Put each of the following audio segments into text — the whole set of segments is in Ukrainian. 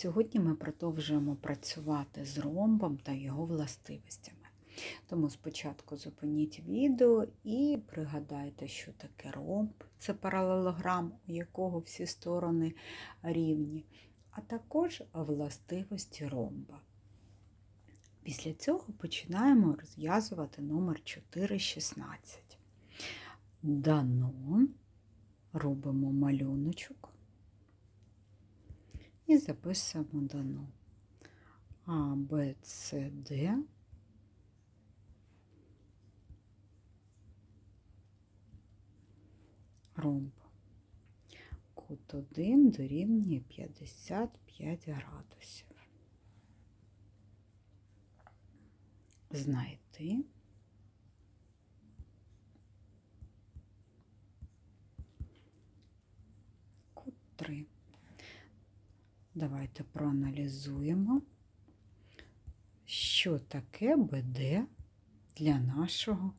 Сьогодні ми продовжуємо працювати з ромбом та його властивостями. Тому спочатку зупиніть відео і пригадайте, що таке ромб. Це паралелограм, у якого всі сторони рівні, а також властивості ромба. Після цього починаємо розв'язувати номер 4,16. Дано робимо малюночок і записуємо дано А, Б, С, Д. Ромб. Кут 1 дорівнює 55 градусів. Знайти. Кут 3. Давайте проаналізуємо, що таке БД для нашого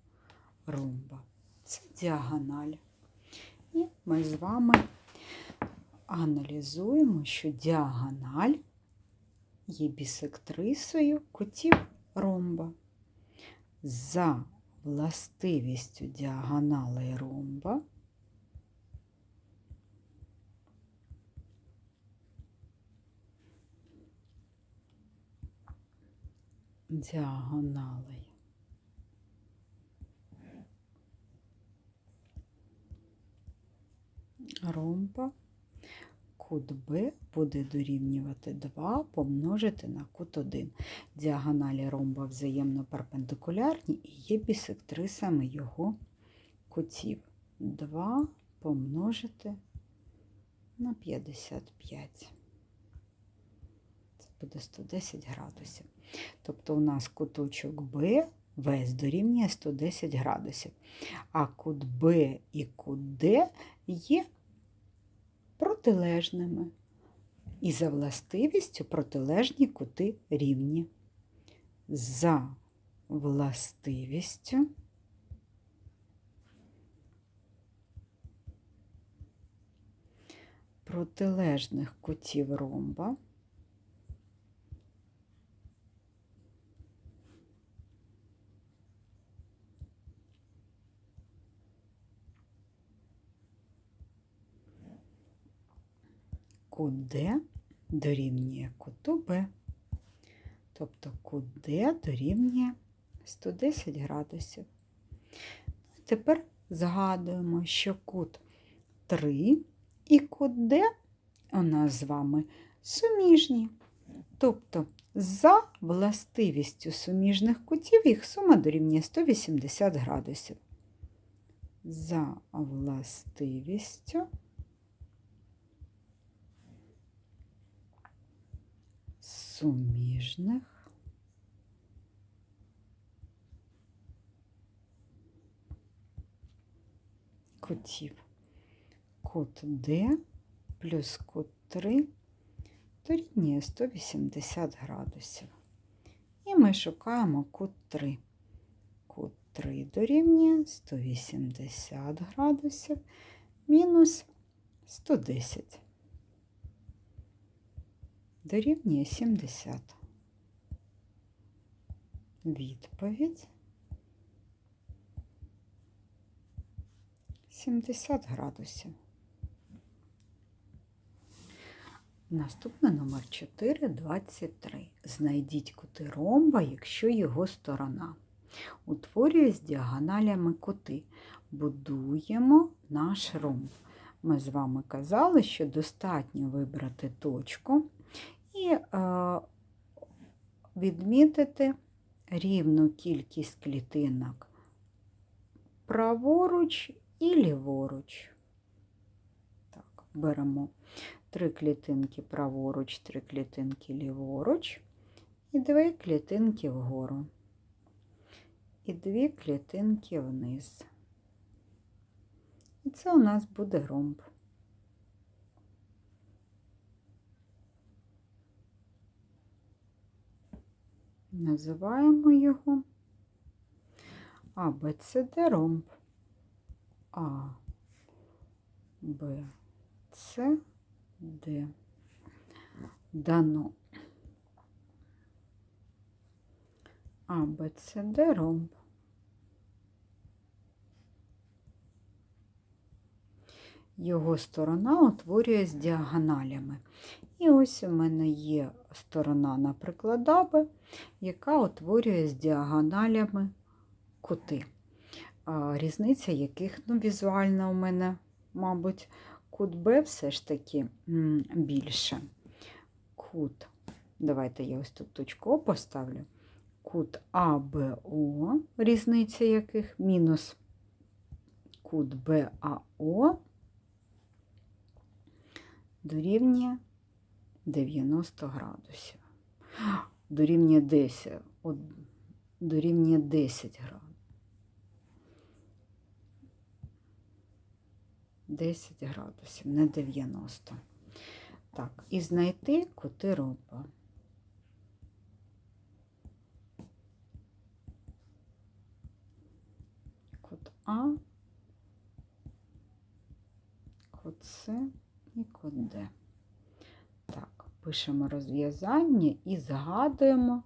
ромба. Це діагональ. І ми з вами аналізуємо, що діагональ є бісектрисою кутів ромба. За властивістю діагоналей ромба діагоналей. Ромба кут Б буде дорівнювати 2 помножити на кут 1. Діагоналі ромба взаємно перпендикулярні і є бісектрисами його кутів. 2 помножити на 55. Це буде 110 градусів. Тобто у нас куточок Б весь дорівнює 110 градусів, а кут Б і кут Д є протилежними. І за властивістю протилежні кути рівні. За властивістю протилежних кутів ромба кут Д дорівнює куту Б. Тобто кут Д дорівнює 110 градусів. Тепер згадуємо, що кут 3 і кут Д у нас з вами суміжні. Тобто, за властивістю суміжних кутів їх сума дорівнює 180 градусів. За властивістю суміжних кутів. Кут Д плюс кут 3 дорівнює 180 градусів. І ми шукаємо кут 3. Кут 3 дорівнює 180 градусів мінус 110 дорівнює 70. Відповідь 70 градусів. Наступний номер 4, 23. Знайдіть кути ромба, якщо його сторона. Утворює з діагоналями кути. Будуємо наш ромб. Ми з вами казали, що достатньо вибрати точку і е, відмітити рівну кількість клітинок праворуч і ліворуч. Так, беремо три клітинки праворуч, три клітинки ліворуч і дві клітинки вгору. І дві клітинки вниз. І це у нас буде ромб. Називаємо його А, Б, С, Д ромб. А, Б, С, Д. дано. А, ромб. Його сторона утворює з діагоналями. І ось у мене є сторона, наприклад, АБ, яка утворює з діагоналями кути. Різниця яких ну, візуально у мене, мабуть, кут Б все ж таки більше. Кут, давайте я ось тут точку поставлю. Кут АБО, різниця яких мінус кут БАО дорівнює 90 градусів. Дорівнює 10, от, дорівнює 10 градусів. 10 градусів, не 90. Так, і знайти кути ромба. Кут А, кут С Д. Так, пишемо розв'язання і згадуємо,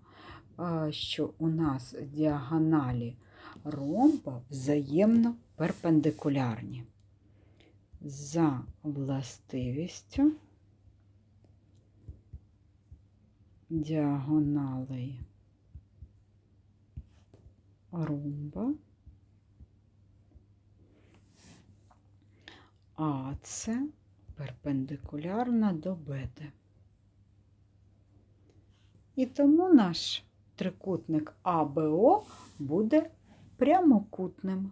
що у нас діагоналі ромба взаємно перпендикулярні. За властивістю діагоналей ромба АЦ перпендикулярна до БД. І тому наш трикутник АБО буде прямокутним.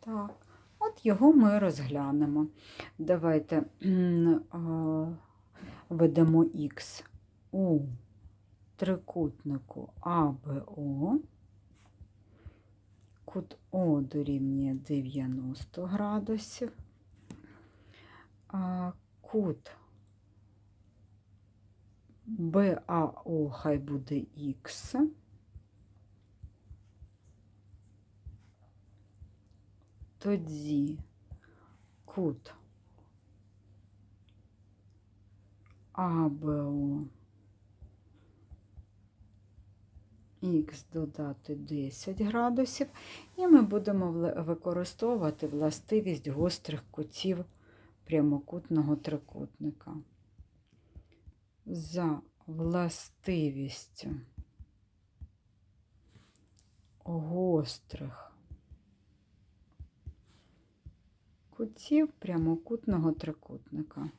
Так, от його ми розглянемо. Давайте ведемо Х у трикутнику АБО. Кут О дорівнює 90 градусів, кут. БАО хай буде Х. Тоді кут. АБО Х додати 10 градусів, і ми будемо використовувати властивість гострих кутів прямокутного трикутника. За властивістю гострих кутів прямокутного трикутника.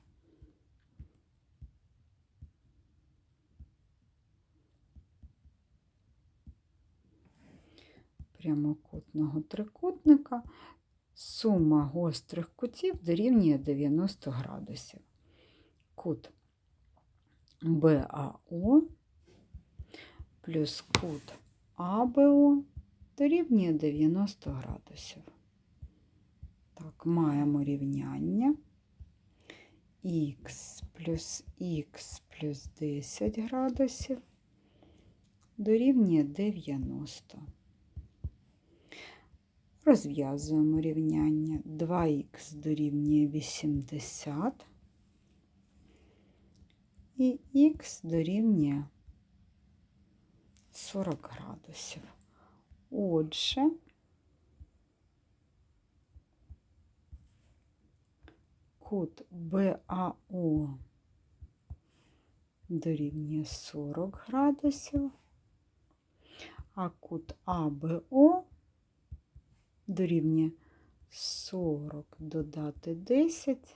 прямокутного трикутника сума гострих кутів дорівнює 90 градусів. Кут БАО плюс кут АБО дорівнює 90 градусів. Так, маємо рівняння х плюс х плюс 10 градусів дорівнює 90. Розв'язуємо рівняння 2х дорівнює 80 і х дорівнює 40 градусів. Отже, кут БАО дорівнює 40 градусів, а кут АБО дорівнює 40 додати 10,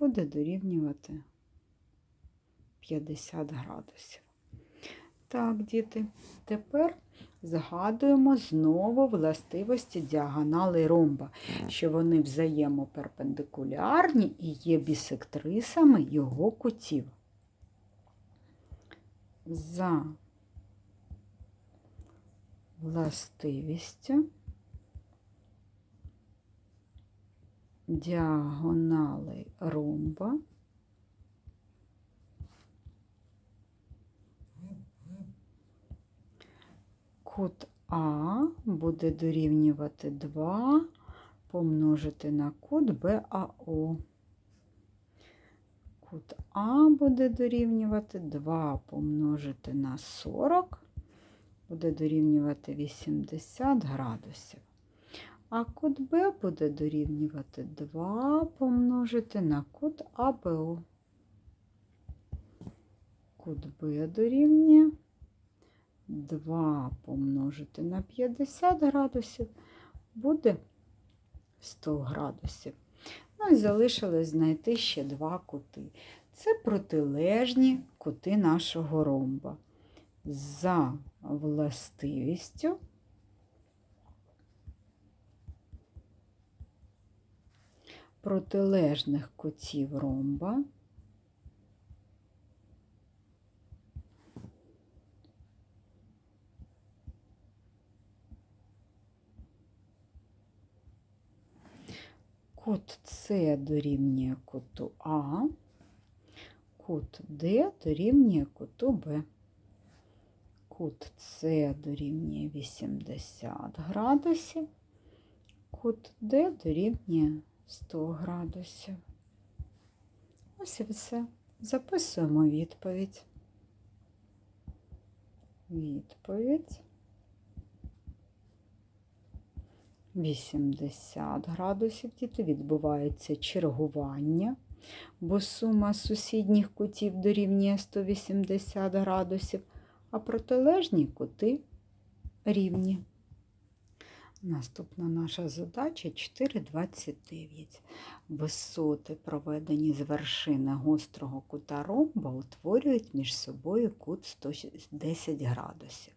буде дорівнювати 50 градусів. Так, діти, тепер згадуємо знову властивості діагонали ромба, що вони взаємоперпендикулярні і є бісектрисами його кутів. За властивістю. Діагонали ромба кут А буде дорівнювати 2 помножити на кут БАО. Кут А буде дорівнювати 2 помножити на 40, буде дорівнювати 80 градусів. А кут Б буде дорівнювати 2 помножити на кут АБО. Кут Б дорівнює 2 помножити на 50 градусів буде 100 градусів. Ну і залишилось знайти ще два кути. Це протилежні кути нашого ромба. За властивістю. Протилежних кутів ромба. Кут С дорівнює куту А, кут Д дорівнює куту Б. Кут С дорівнює 80 градусів, кут Д дорівнює 100 градусів. Ось і все. Записуємо відповідь. Відповідь. 80 градусів діти відбувається чергування, бо сума сусідніх кутів дорівнює 180 градусів, а протилежні кути рівні. Наступна наша задача 4,29. Висоти, проведені з вершини гострого кута ромба, утворюють між собою кут 110 градусів.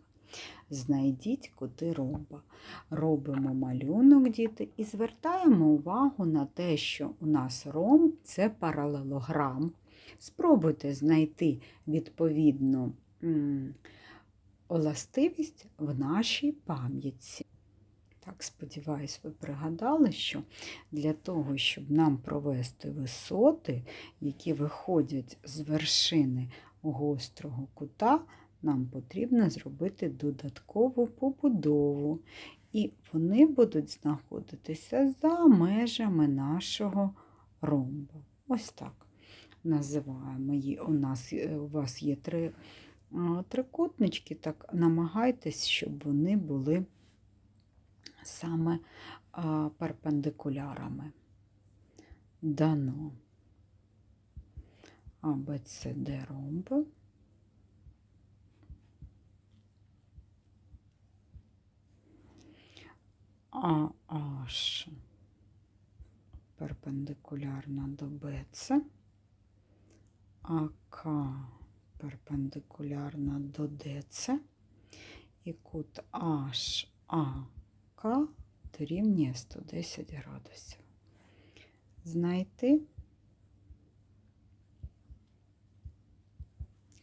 Знайдіть кути ромба. Робимо малюнок, діти, і звертаємо увагу на те, що у нас ромб це паралелограм. Спробуйте знайти відповідну властивість в нашій пам'ятці. Так, сподіваюсь, ви пригадали, що для того, щоб нам провести висоти, які виходять з вершини гострого кута, нам потрібно зробити додаткову побудову, і вони будуть знаходитися за межами нашого ромба. Ось так називаємо її. У нас у вас є три трикутнички, так намагайтесь, щоб вони були саме перпендикулярами. Дано АБЦД ромб. AH перпендикулярна до BC, АК перпендикулярна до DC і кут HAK дорівнює 110 градусів. Знайти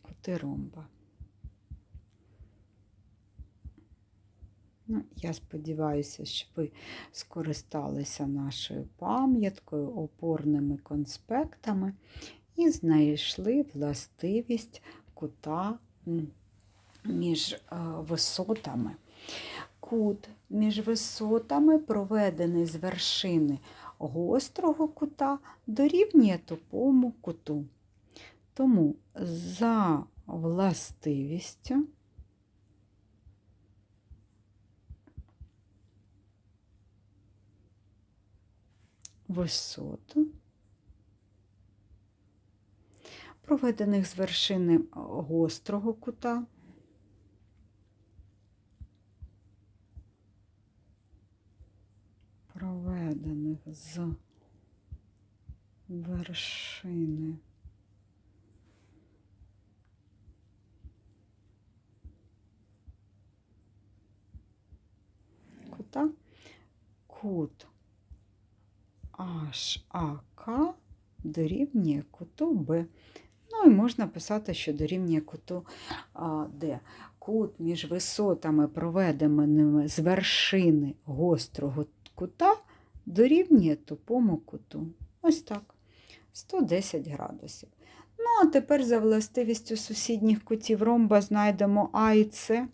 кути ромба. Ну, Я сподіваюся, що ви скористалися нашою пам'яткою, опорними конспектами і знайшли властивість кута між е, висотами. Кут між висотами, проведений з вершини гострого кута, дорівнює тупому куту. Тому за властивістю висоту, проведених з вершини гострого кута. Проведених з вершини кута, кут HAK дорівнює куту Б. Ну і можна писати, що дорівнює куту Д. Кут між висотами, проведеними з вершини гострого кута, дорівнює тупому куту. Ось так. 110 градусів. Ну, а тепер за властивістю сусідніх кутів ромба знайдемо А і С,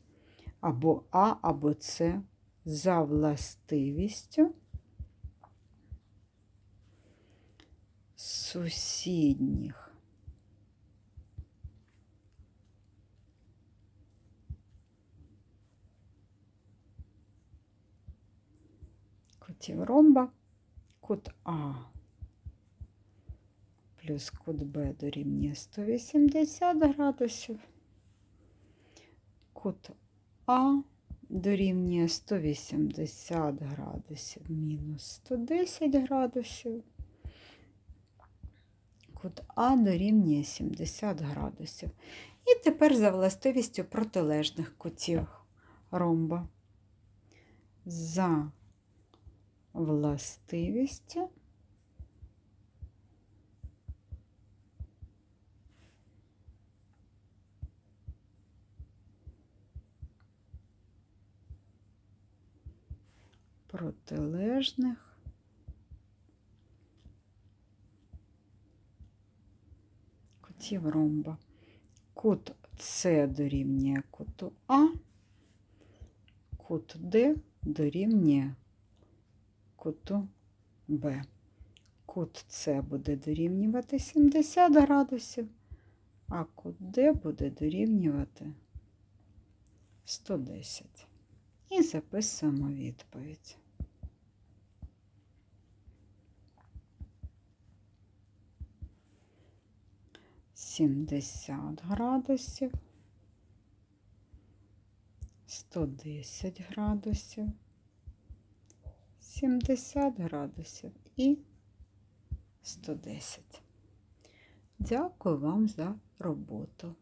або А, або С за властивістю сусідніх кутів ромба. Кут А плюс кут Б дорівнює 180 градусів. Кут А дорівнює 180 градусів мінус 110 градусів. Кут А дорівнює 70 градусів. І тепер за властивістю протилежних кутів ромба. За властивістю протилежних. Кутів ромба. Кут С дорівнює куту А, кут Д дорівнює куту Б. Кут С буде дорівнювати 70 градусів, а кут Д буде дорівнювати 110. І записуємо відповідь. Сімдесят градусів, сто десять градусів, сімдесят градусів і сто десять. Дякую вам за роботу.